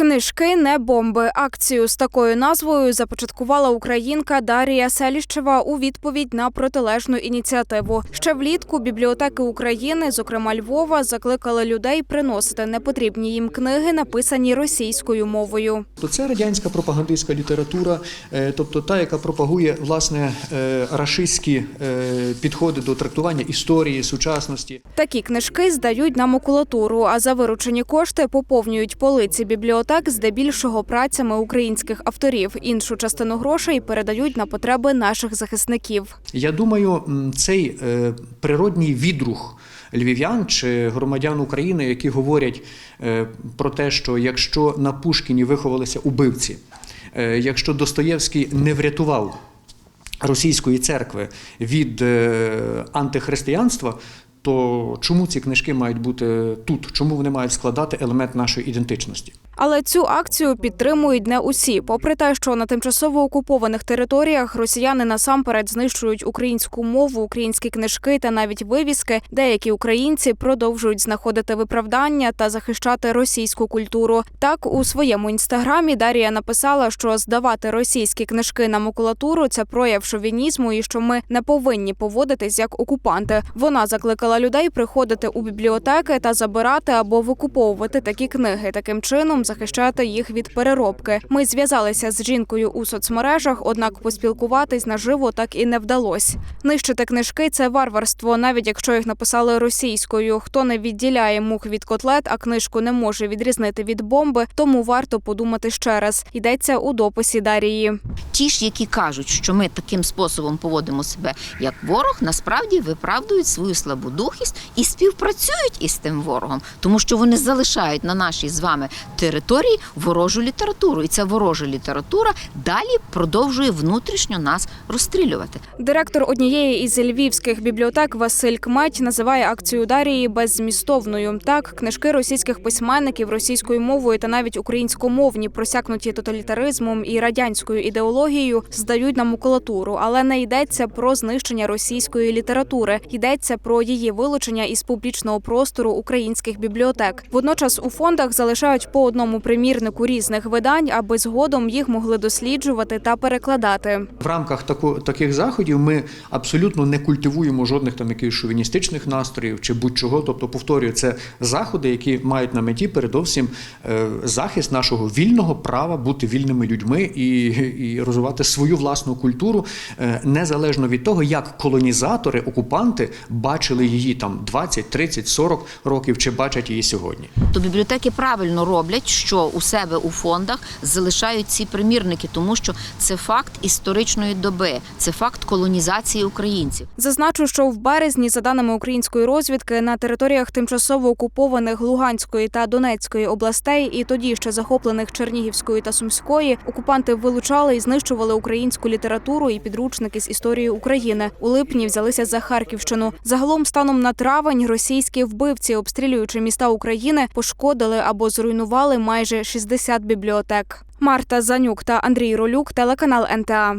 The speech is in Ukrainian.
Книжки не бомби. Акцію з такою назвою започаткувала українка Дарія Селіщева у відповідь на протилежну ініціативу. Ще влітку бібліотеки України, зокрема Львова, закликали людей приносити непотрібні їм книги, написані російською мовою. То це радянська пропагандистська література, е, тобто та, яка пропагує власне е, рашистські е, підходи до трактування історії, сучасності. Такі книжки здають на макулатуру, а за виручені кошти поповнюють полиці бібліотек, здебільшого працями українських авторів. Іншу частину грошей передають на потреби наших захисників. Я думаю, цей е, природній відрух львів'ян чи громадян України, які говорять е, про те, що якщо на Пушкіні виховалися убивці, е, якщо Достоєвський не врятував російської церкви від антихристиянства. То чому ці книжки мають бути тут? Чому вони мають складати елемент нашої ідентичності? Але цю акцію підтримують не усі. Попри те, що на тимчасово окупованих територіях росіяни насамперед знищують українську мову, українські книжки та навіть вивіски, деякі українці продовжують знаходити виправдання та захищати російську культуру. Так у своєму інстаграмі Дарія написала, що здавати російські книжки на макулатуру це прояв шовінізму і що ми не повинні поводитись як окупанти. Вона закликала людей приходити у бібліотеки та забирати або викуповувати такі книги. Таким чином захищати їх від переробки. Ми зв'язалися з жінкою у соцмережах, однак поспілкуватись наживо так і не вдалось. Нищити книжки це варварство, навіть якщо їх написали російською. Хто не відділяє мух від котлет, а книжку не може відрізнити від бомби, тому варто подумати ще раз. Йдеться у дописі Дарії. Ті ж, які кажуть, що ми таким способом поводимо себе як ворог, насправді виправдують свою слабодухість і співпрацюють із тим ворогом, тому що вони залишають на нашій з вами території ворожу літературу, і ця ворожа література далі продовжує внутрішньо нас розстрілювати. Директор однієї із львівських бібліотек Василь Кметь називає акцію Дарії беззмістовною. Так, книжки російських письменників російською мовою та навіть українськомовні, просякнуті тоталітаризмом і радянською ідеологією, здають на макулатуру, але не йдеться про знищення російської літератури. Йдеться про її вилучення із публічного простору українських бібліотек. Водночас у фондах залишають по одному примірнику різних видань, аби згодом їх могли досліджувати та перекладати. В рамках тако, таких заходів ми абсолютно не культивуємо жодних там якихось шовіністичних настроїв чи будь-чого. Тобто, повторюю, це заходи, які мають на меті передовсім е, захист нашого вільного права бути вільними людьми і, і розвивати свою власну культуру, е, незалежно від того, як колонізатори, окупанти бачили її там 20, 30, 40 років, чи бачать її сьогодні. То бібліотеки правильно роблять, що у себе у фондах залишають ці примірники, тому що це факт історичної доби, це факт колонізації українців. Зазначу, що в березні, за даними української розвідки, на територіях тимчасово окупованих Луганської та Донецької областей, і тоді ще захоплених Чернігівської та Сумської, окупанти вилучали і знищували українську літературу і підручники з історії України. У липні взялися за Харківщину. Загалом, станом на травень, російські вбивці, обстрілюючи міста України, пошкодили або зруйнували майже 60 бібліотек. Марта Занюк та Андрій Ролюк, телеканал НТА.